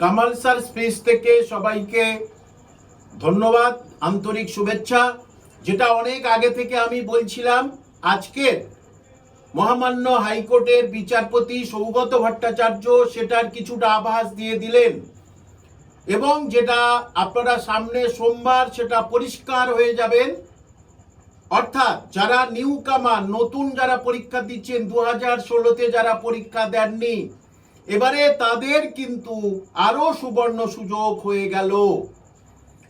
Kamal sir space থেকে সবাইকে ধন্যবাদ, আন্তরিক শুভেচ্ছা। যেটা অনেক আগে থেকে আমি বলছিলাম, আজকের মহামান্য হাইকোর্টের বিচারপতি সৌগত ভট্টাচার্য সেটার কিছুটা আভাস দিয়ে দিলেন। এবং যেটা আপনারা সামনে সোমবার সেটা পরিষ্কার হয়ে যাবেন। অর্থাৎ যারা নিউ কামার নতুন যারা পরীক্ষা দিচ্ছেন দু হাজার ষোলোতে যারা পরীক্ষা দেননি এবারে তাদের কিন্তু আরও সুবর্ণ সুযোগ হয়ে গেল।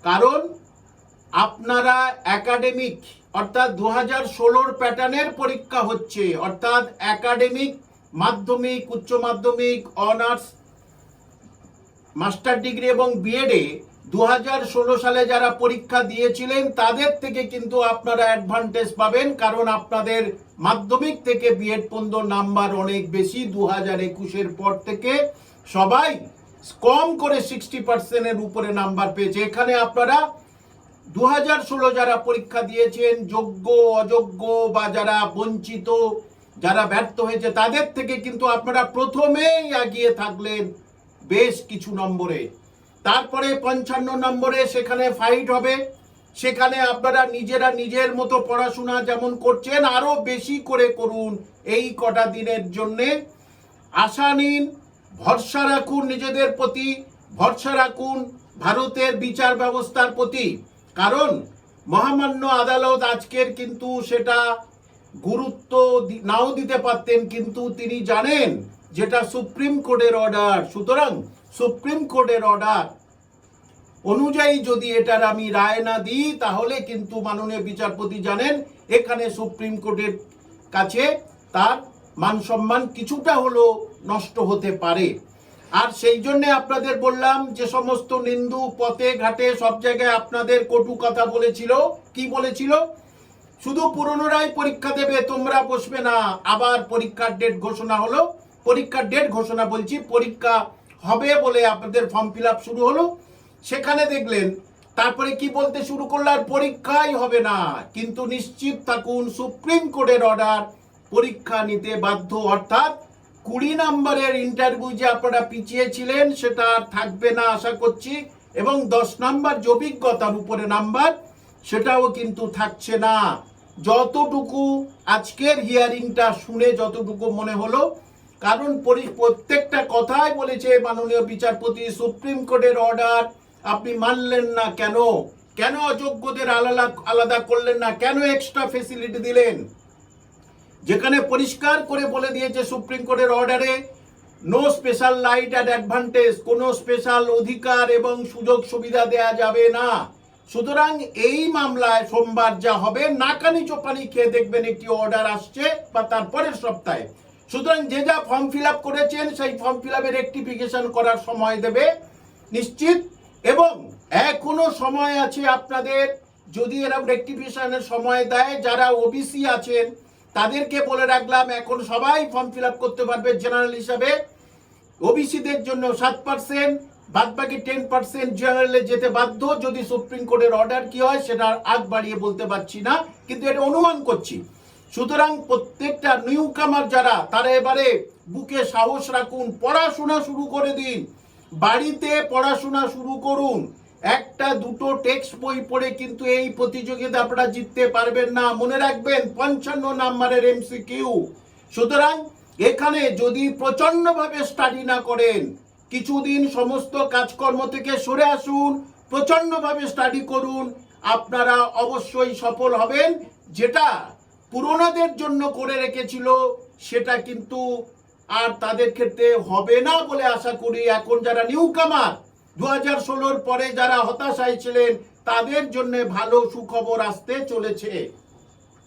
কারণ আপনারা একাডেমিক অর্থাৎ দু হাজার ষোলোর প্যাটার্নের পরীক্ষা হচ্ছে, অর্থাৎ একাডেমিক মাধ্যমিক, উচ্চ মাধ্যমিক, অনার্স, মাস্টার ডিগ্রি এবং বিএডে দু হাজার ষোলো সালে যারা পরীক্ষা দিয়েছিলেন, তাদের থেকে কিন্তু আপনারা অ্যাডভান্টেজ পাবেন, কারণ আপনাদের মাধ্যমিক থেকে বিএড পর্যন্ত নাম্বার অনেক বেশি দু হাজার একুশের পর থেকে সবাই কম করে সিক্সটি পার্সেন্টের উপরে নাম্বার পেয়েছে। এখানে আপনারা দু হাজার ষোলো যারা পরীক্ষা দিয়েছেন, যোগ্য, অযোগ্য বা যারা বঞ্চিত, যারা ব্যর্থ হয়েছে, তাদের থেকে কিন্তু আপনারা প্রথমেই এগিয়ে থাকলেন বেশ কিছু নম্বরে। তারপরে পঞ্চান্ন নম্বরে সেখানে ফাইট হবে। সেখানে আপনারা নিজেরা নিজের মতো পড়াশোনা যেমন করছেন, আরও বেশি করে করুন এই কটা দিনের জন্যে। আশা নিন, ভরসা রাখুন নিজেদের প্রতি, ভরসা রাখুন ভারতের বিচার ব্যবস্থার প্রতি। কারণ মহামান্য আদালত আজকের কিন্তু সেটা গুরুত্ব নাও দিতে পারতেন, কিন্তু তিনি জানেন যেটা সুপ্রিম কোর্টের অর্ডার সুতরাং সুপ্রিম কোর্টের অর্ডার অনুযায়ী যদি এটার আমি রায় না দিই, তাহলে কিন্তু মাননীয় বিচারপতি জানেন এখানে সুপ্রিম কোর্টের কাছে তার মান সম্মান কিছুটা হলো নষ্ট হতে পারে। আর সেই জন্য আপনাদের বললাম যে সমস্ত নিন্দু, পথে ঘাটে সব জায়গায় আপনাদের কটু কথা বলেছিল। কি বলেছিল? শুধু পুরনোরাই পরীক্ষা দেবে, তোমরা বসবে না। আবার পরীক্ষার ডেট ঘোষণা হলো। পরীক্ষার ডেট ঘোষণা বলছি, পরীক্ষা হবে বলে আপনাদের ফর্ম ফিল শুরু হলো। সেখানে দেখলেন, তারপরে কি বলতে শুরু করল আর পরীক্ষাই হবে না। কিন্তু নিশ্চিত থাকুন, সুপ্রিম কোর্টের অর্ডার পরীক্ষা নিতে বাধ্য। অর্থাৎ কুড়ি নম্বরের ইন্টারভিউ যে আপনারা পিছিয়েছিলেন, সেটা আর থাকবে না আশা করছি। এবং দশ নাম্বার যে অভিজ্ঞতার উপরে নাম্বার, সেটাও কিন্তু থাকছে না। যতটুকু আজকের হিয়ারিংটা শুনে যতটুকু মনে হলো কারণ প্রত্যেকটা কথাই বলেছে মাননীয় বিচারপতি, সুপ্রিম কোর্টের অর্ডার আপনি মানলেন না কেন? কেন অযোগ্যদের আলাদা আলাদা করলেন না? কেন এক্সট্রা ফেসিলিটি দিলেন? যেখানে পরিষ্কার করে বলে দিয়েছে সুপ্রিম কোর্টের অর্ডারে no special light and advantage কোনো স্পেশাল অধিকার এবং সুযোগ সুবিধা দেয়া যাবে না। সুতরাং এই মামলায় সোমবার যা হবে নাকানি চোপানি খেয়ে দেখবেন একটি অর্ডার আসছে, বা তারপরের সপ্তাহে। সুতরাং যে যা ফর্ম ফিল করেছেন, সেই ফর্ম ফিল আপের রেক্টিফিকেশন করার সময় দেবে, নিশ্চিত। এবং এখনও সময় আছে আপনাদের, যদি এরকম রেক্টিফিকেশনের সময় দেয়, যারা ওবিসি আছেন, তাদেরকে বলে রাখলাম, এখন সবাই ফর্ম ফিল করতে পারবে জেনারেল হিসাবে। ওবিসিদের জন্য সাত পার্সেন্ট বাদ বাকি টেন পার্সেন্ট জেনারেলে যেতে বাধ্য। যদি সুপ্রিম কোর্টের অর্ডার কি হয়, সেটা আগ বাড়িয়ে বলতে পারছি না, কিন্তু এটা অনুমান করছি। সুতরাং প্রত্যেকটা নিউ কামার যারা, তারা এবারে বুকে সাহস রাখুন, পড়াশোনা শুরু করে দিন। বাড়িতে পড়াশোনা শুরু করুন। একটা দুটো টেক্সট বই পড়ে কিন্তু এই প্রতিযোগিতা আপনারা জিততে পারবেন না। মনে রাখবেন, পঞ্চান্ন নাম্বারের এমসিকিউ সুতরাং এখানে যদি প্রচন্ডভাবে স্টাডি না করেন, কিছুদিন সমস্ত কাজকর্ম থেকে সরে আসুন প্রচন্ডভাবে স্টাডি করুন, আপনারা অবশ্যই সফল হবেন। যেটা পুরোনোদের জন্য করে রেখেছিল, সেটা কিন্তু আর তাদের ক্ষেত্রে হবে না বলে আশা করি। এখন যারা নিউ কামার দু হাজার ষোলোর পরে যারা হতাশায় ছিলেন, তাদের জন্য ভালো সুখবর আসতে চলেছে।